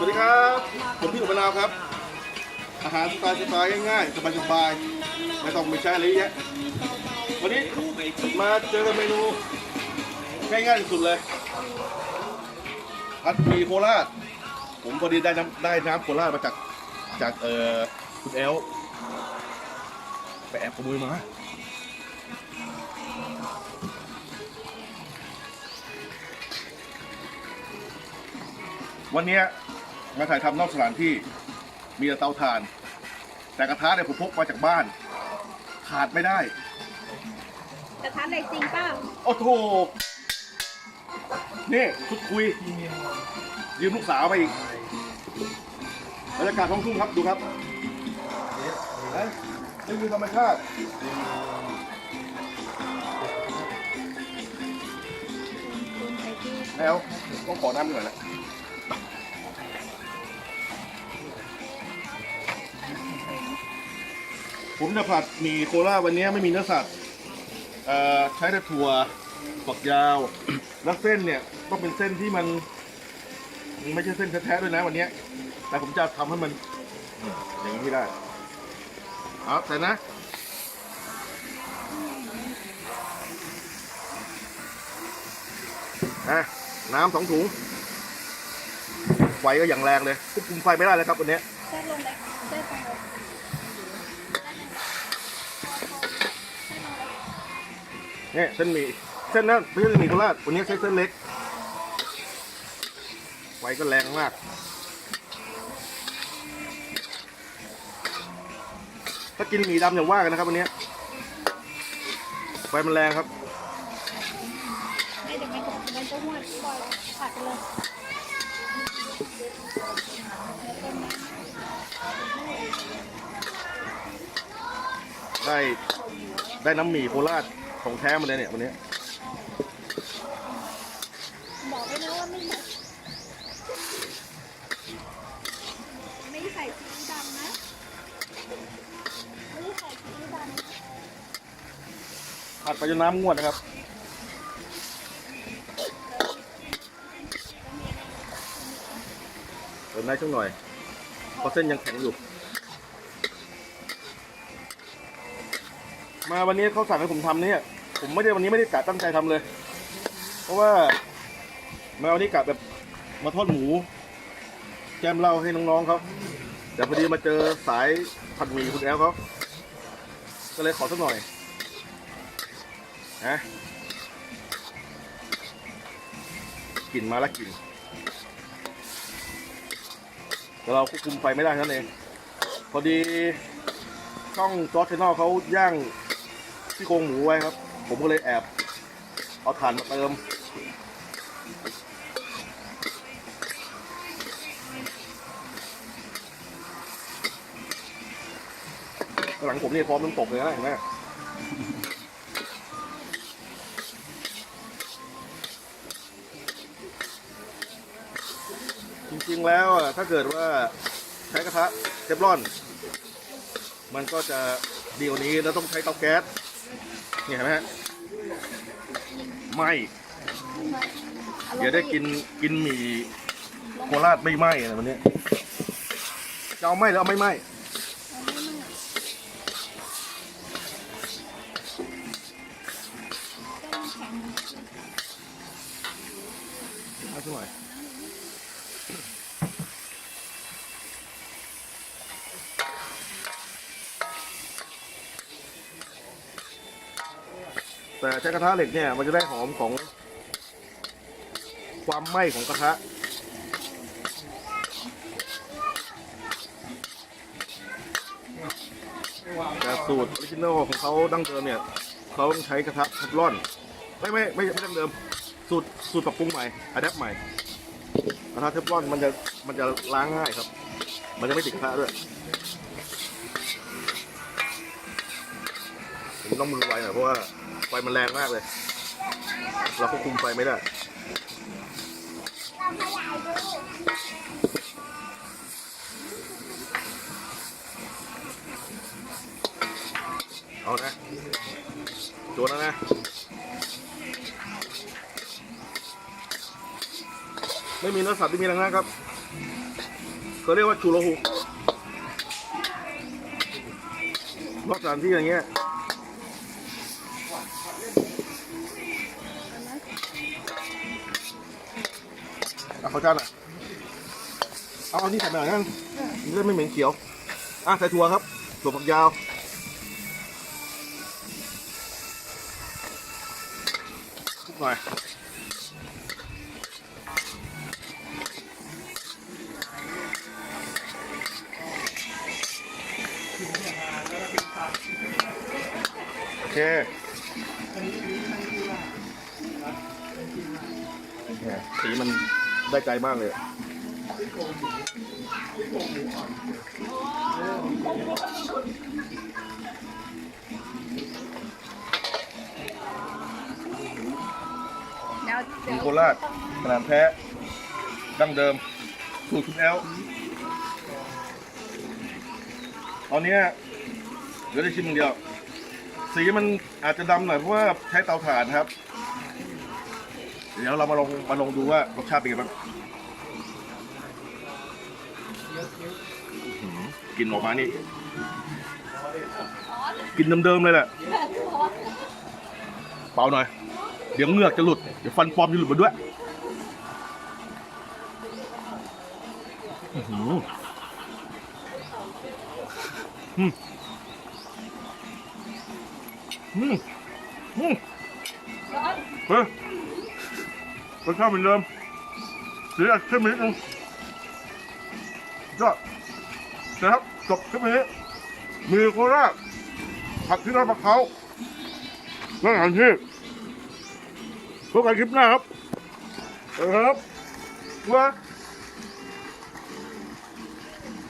สวัสดีครับ ผมพี่หนุ่มมะนาวครับ อาหารสไตล์สไตล์ง่ายๆสบายๆไม่ต้องไปใช้อะไรเยอะแยะวันนี้มาเจอกับเมนู ง่ายๆที่สุดเลยผัดหมี่โคราช ผมพอดีได้น้ำได้น้ำโคราชมาจากจากเอ่อคุณแอลไปแอบขโมยมาวันนี้ มาถ่ายทำนอกสถานที่มีแต่เตาถ่าน แต่กระทะเนี่ยผมพกมาจากบ้าน ขาดไม่ได้ กระทะเหล็กจริงเปล่าโอ้โหนี่ชุดคุย ยืมลูกสาวไปอีกบรรยากาศท้องทุ่งครับดูครับเอ้ยนี่คือธรรมชาติคุณไปที่แล้วต้องขอน้ำหน่อยนะ ผมจะผัดหมี่โคราชวันนี้ไม่มีเนื้อสัตว์เอ่อใช้แต่ถั่วฝักยาว แล้วเส้นเนี่ยต้องเป็นเส้นที่มัน ไม่ใช่เส้นแท้ๆด้วยนะวันนี้ แต่ผมจะทำให้มันอย่างนี้ได้เอาแต่นะอะน้ำสองถุง ไฟก็อย่างแรงเลยควบคุมไฟไม่ได้เลยครับวันนี้ แทรกลง เลยแทรกลงเลยเนี่ยเส้นหมี่เส้นนั้นไม่ใช่เส้นหมี่โคราชวันนี้ใช้เส้นเล็ก ไฟก็แรงมากถ้ากินหมี่ดำอย่างว่ากันนะครับวันนี้ไฟมันแรงครับไม่เดี๋ยวไม่ถูกมันจะห้วนปล่อยผัดไปเลยแล้วก็น้ได้ได้น้ำหมี่โคราช ของแท้มาเลยเนี่ยวันนี้ำบอกไว้นะว่าไม่ใส่ไม่ใส่ซีอิ๊วดำนะ ไม่ได้ใส่ซีอิ๊วดำนะผัดไปจนน้ำงวดนะครับ เติมได้ช่วงหน่อยเพราะเส้นยังแข็งอยู่ มาวันนี้เขาสั่งให้ผมทำเนี่ย ผมไม่ได้วันนี้ไม่ได้กะตั้งใจทำเลย เพราะว่ามาวันนี้กะแบบมาทอดหมูแจมเหล้าให้น้องๆเขาแต่พอดีมาเจอสายผัดหมี่คุณแอลเขาก็เลยขอสักหน่อยนะกลิ่นมาแล้วกลิ่นแต่เราควบคุมไฟไม่ได้นั้นเอง พอดีช่องจอร์จชแนลเขาย่าง ที่โครงหมูไว้ครับ ผมก็เลยแอบเอาถ่านมาเติม หลังผมนี่พร้อมน้ำตกเลยนะเห็นไหมจริงๆแล้วอะถ้าเกิดว่าใช้กระทะเทฟลอน มันก็จะดีกว่านี้แล้วต้องใช้เตาแก๊ส เนี่ยนไหมฮะไหมเดี๋ยวได้กินกินหมี่โคราชไม่ไหมอะไรวันนี้จะเอาไหมหรือเอาไม่ไหมเอาสักหน่อย แต่ใช้กระทะเหล็กเนี่ยมันจะได้หอมของ ความไหม้ของกระทะแต่สูตรออริจินอลของเขาดั้งเดิมเนี่ยเขาต้องใช้กระทะเทฟลอน ไม่ไม่ไม่ไม่ดั้งเดิม สูตรสูตรปรับปรุงใหม่อัดแอปใหม่กระทะเทฟลอนมันจะมันจะล้างง่ายครับ มันจะไม่ติดกระทะด้วยผมต้องมือไวหน่อยเพราะว่า ไฟมันแรงมากเลย เราควบคุมไฟไม่ได้เอานะโจนแล้วนะไม่มีเนื้อสัตว์ไม่มีอะไรนะครับเขาเรียกว่าชูโรหุนอกสถานที่อย่างเงี้ย เอาข้าวจานอะเอาอันนี้ใส่ไปหน่อยนั่นมันจะไม่เหม็นเขียว อะใส่ถั่วครับถั่วฝักยาวคลุกหน่อยโอเคสีมัน ได้ใจมากเลยมีโคราชขนาดแท้ ดั้งเดิม สูตรคุณแอลตอนนี้ยเหลือได้ชิมอย่างเดียว สีมันอาจจะดำหน่อยเพราะว่าใช้เตาถ่านครับ เดี๋ยวเรามาลองมาลองดูว่ารสชาติเป็นไงบ้างอื้อหือกลินออกมานี่กลินเดิมๆเลยแหละเปล่าหน่อย เดี๋ยวเหงือกจะหลุด เดี๋ยวฟันปลอมจะหลุดมาด้วยอื้อหืออืมอืมอืมเฮ้ย รสชาติเหมือนเดิมสีอาจเข้มนิดนึงยอดนะครับจบคลิปนี้มีโคราชผัดที่ราดมะเขาและอาหารที่พบกันคลิปหน้าครับเออครับว่า